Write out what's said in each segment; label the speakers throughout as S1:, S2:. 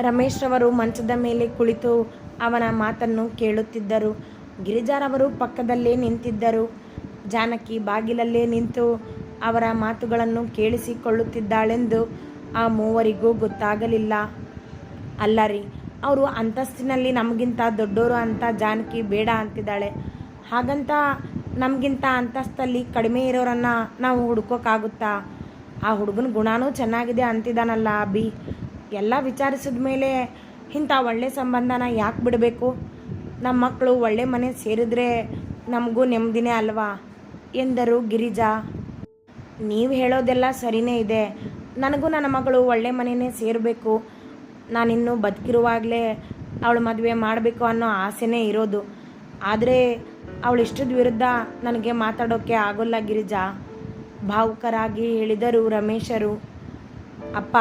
S1: ರಮೇಶ್ ರವರು ಮಂಚದ ಮೇಲೆ ಕುಳಿತು ಅವನ ಮಾತನ್ನು ಕೇಳುತ್ತಿದ್ದರು. ಗಿರಿಜಾರವರು ಪಕ್ಕದಲ್ಲೇ ನಿಂತಿದ್ದರು. ಜಾನಕಿ ಬಾಗಿಲಲ್ಲೇ ನಿಂತು ಅವರ ಮಾತುಗಳನ್ನು ಕೇಳಿಸಿಕೊಳ್ಳುತ್ತಿದ್ದಾಳೆಂದು ಆ ಮೂವರಿಗೂ ಗೊತ್ತಾಗಲಿಲ್ಲ. ಅಲ್ಲ ರೀ, ಅವರು ಅಂತಸ್ತಿನಲ್ಲಿ ನಮಗಿಂತ ದೊಡ್ಡೋರು ಅಂತ ಜಾನಕಿ ಬೇಡ ಅಂತಿದ್ದಾಳೆ. ಹಾಗಂತ ನಮಗಿಂತ ಅಂತಸ್ತಲ್ಲಿ ಕಡಿಮೆ ಇರೋರನ್ನು ನಾವು ಹುಡ್ಕೋಕ್ಕಾಗುತ್ತಾ ಆ ಹುಡುಗನ ಗುಣನೂ ಚೆನ್ನಾಗಿದೆ ಅಂತಿದ್ದಾನಲ್ಲ ಅಭಿ. ಎಲ್ಲ ವಿಚಾರಿಸಿದ ಮೇಲೆ ಇಂಥ ಒಳ್ಳೆ ಸಂಬಂಧನ ಯಾಕೆ ಬಿಡಬೇಕು? ನಮ್ಮ ಮಕ್ಕಳು ಒಳ್ಳೆ ಮನೆ ಸೇರಿದ್ರೆ ನಮಗೂ ನೆಮ್ಮದಿನೇ ಅಲ್ವಾ? ಎಂದರು ಗಿರಿಜಾ. ನೀವು ಹೇಳೋದೆಲ್ಲ ಸರಿನೇ ಇದೆ. ನನಗೂ ನನ್ನ ಮಗಳು ಒಳ್ಳೆ ಮನೆಯೇ ಸೇರಬೇಕು. ನಾನಿನ್ನೂ ಬದುಕಿರುವಾಗಲೇ ಅವಳು ಮದುವೆ ಮಾಡಬೇಕು ಅನ್ನೋ ಆಸೆನೇ ಇರೋದು. ಆದರೆ ಅವಳು ಇಷ್ಟದ ವಿರುದ್ಧ ನನಗೆ ಮಾತಾಡೋಕ್ಕೆ ಆಗೋಲ್ಲ ಗಿರಿಜಾ. ಭಾವುಕರಾಗಿ ಹೇಳಿದರು ರಮೇಶರು. ಅಪ್ಪ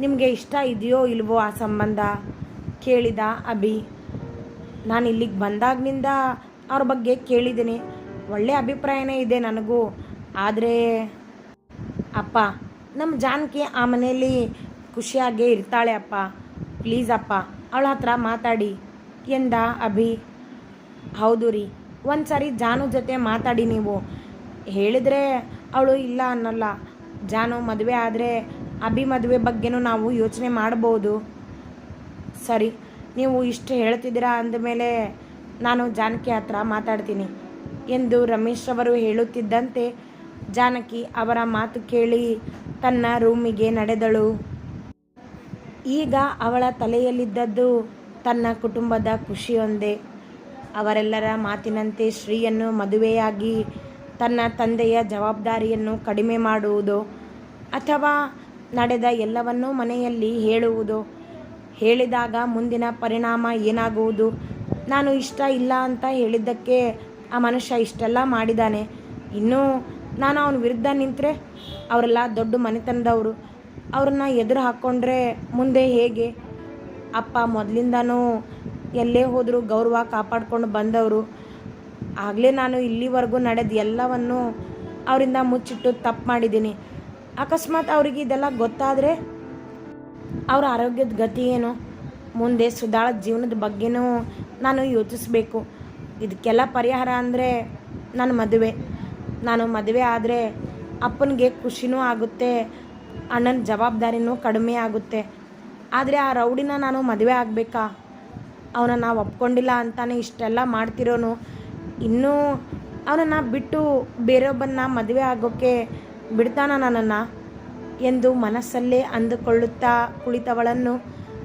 S1: ನಿಮಗೆ ಇಷ್ಟ ಇದೆಯೋ ಇಲ್ವೋ ಆ ಸಂಬಂಧ? ಕೇಳಿದ ಅಭಿ. ನಾನು ಇಲ್ಲಿಗೆ ಬಂದಾಗಿನಿಂದ ಅವ್ರ ಬಗ್ಗೆ ಕೇಳಿದ್ದೀನಿ. ಒಳ್ಳೆ ಅಭಿಪ್ರಾಯನೇ ಇದೆ ನನಗೂ. ಆದರೆ, ಅಪ್ಪ ನಮ್ಮ ಜಾನಕಿ ಆ ಮನೆಯಲ್ಲಿ ಖುಷಿಯಾಗೇ ಇರ್ತಾಳೆ ಅಪ್ಪ. ಪ್ಲೀಸ್ ಅಪ್ಪ, ಅವಳ ಹತ್ರ ಮಾತಾಡಿ ಎಂದ ಅಭಿ. ಹೌದು ರೀ ಒಂದು ಸಾರಿ ಜಾನು ಜೊತೆ ಮಾತಾಡಿ ನೀವು. ಹೇಳಿದರೆ ಅವಳು ಇಲ್ಲ ಅನ್ನಲ್ಲ. ಜಾನು ಮದುವೆ ಆದರೆ ಅಭಿ ಮದುವೆ ಬಗ್ಗೆನೂ ನಾವು ಯೋಚನೆ ಮಾಡ್ಬೋದು ಸರಿ, ನೀವು ಇಷ್ಟು ಹೇಳ್ತಿದ್ದೀರಾ ಅಂದಮೇಲೆ ನಾನು ಜಾನಕಿ ಹತ್ರ ಮಾತಾಡ್ತೀನಿ ಎಂದು ರಮೇಶ್ ಅವರು ಹೇಳುತ್ತಿದ್ದಂತೆ ಜಾನಕಿ ಅವರ ಮಾತು ಕೇಳಿ ತನ್ನ ರೂಮಿಗೆ ನಡೆದಳು. ಈಗ ಅವಳ ತಲೆಯಲ್ಲಿದ್ದದ್ದು ತನ್ನ ಕುಟುಂಬದ ಖುಷಿಯೊಂದೇ. ಅವರೆಲ್ಲರ ಮಾತಿನಂತೆ ಶ್ರೀಯನ್ನು ಮದುವೆಯಾಗಿ ತನ್ನ ತಂದೆಯ ಜವಾಬ್ದಾರಿಯನ್ನು ಕಡಿಮೆ ಮಾಡುವುದು ಅಥವಾ ನಡೆದ ಎಲ್ಲವನ್ನೂ ಮನೆಯಲ್ಲಿ ಹೇಳುವುದು. ಹೇಳಿದಾಗ ಮುಂದಿನ ಪರಿಣಾಮ ಏನಾಗುವುದು? ನಾನು ಇಷ್ಟ ಇಲ್ಲ ಅಂತ ಹೇಳಿದ್ದಕ್ಕೆ ಆ ಮನುಷ್ಯ ಇಷ್ಟೆಲ್ಲ ಮಾಡಿದ್ದಾನೆ. ಇನ್ನೂ ನಾನು ಅವನ ವಿರುದ್ಧ ನಿಂತರೆ ಅವರೆಲ್ಲ ದೊಡ್ಡ ಮನೆತನದವರು. ಅವ್ರನ್ನ ಎದುರು ಹಾಕ್ಕೊಂಡ್ರೆ ಮುಂದೆ ಹೇಗೆ? ಅಪ್ಪ ಮೊದಲಿಂದನೂ ಎಲ್ಲೇ ಹೋದರೂ ಗೌರವ ಕಾಪಾಡ್ಕೊಂಡು ಬಂದವರು. ಆಗಲೇ ನಾನು ಇಲ್ಲಿವರೆಗೂ ನಡೆದ ಎಲ್ಲವನ್ನು ಅವರಿಂದ ಮುಚ್ಚಿಟ್ಟು ತಪ್ಪು ಮಾಡಿದ್ದೀನಿ. ಅಕಸ್ಮಾತ್ ಅವ್ರಿಗೆ ಇದೆಲ್ಲ ಗೊತ್ತಾದರೆ ಅವ್ರ ಆರೋಗ್ಯದ ಗತಿ ಏನು? ಮುಂದೆ ಸುಧಾಳ ಜೀವನದ ಬಗ್ಗೆನೂ ನಾನು ಯೋಚಿಸ್ಬೇಕು. ಇದಕ್ಕೆಲ್ಲ ಪರಿಹಾರ ಅಂದರೆ ನನ್ನ ಮದುವೆ. ನಾನು ಮದುವೆ ಆದರೆ ಅಪ್ಪನಿಗೆ ಖುಷಿನೂ ಆಗುತ್ತೆ, ಅಣ್ಣನ ಜವಾಬ್ದಾರಿನೂ ಕಡಿಮೆ ಆಗುತ್ತೆ. ಆದರೆ ಆ ರೌಡಿನ ನಾನು ಮದುವೆ ಆಗಬೇಕಾ? ಅವನ ನಾವು ಒಪ್ಕೊಂಡಿಲ್ಲ ಅಂತಾನೆ ಇಷ್ಟೆಲ್ಲ ಮಾಡ್ತಿರೋನು. ಇನ್ನೂ ಅವನನ್ನು ಬಿಟ್ಟು ಬೇರೊಬ್ಬನ್ನ ಮದುವೆ ಆಗೋಕ್ಕೆ ಬಿಡ್ತಾನ ನನ್ನನ್ನು? ಎಂದು ಮನಸ್ಸಲ್ಲೇ ಅಂದುಕೊಳ್ಳುತ್ತಾ ಕುಳಿತವಳನ್ನು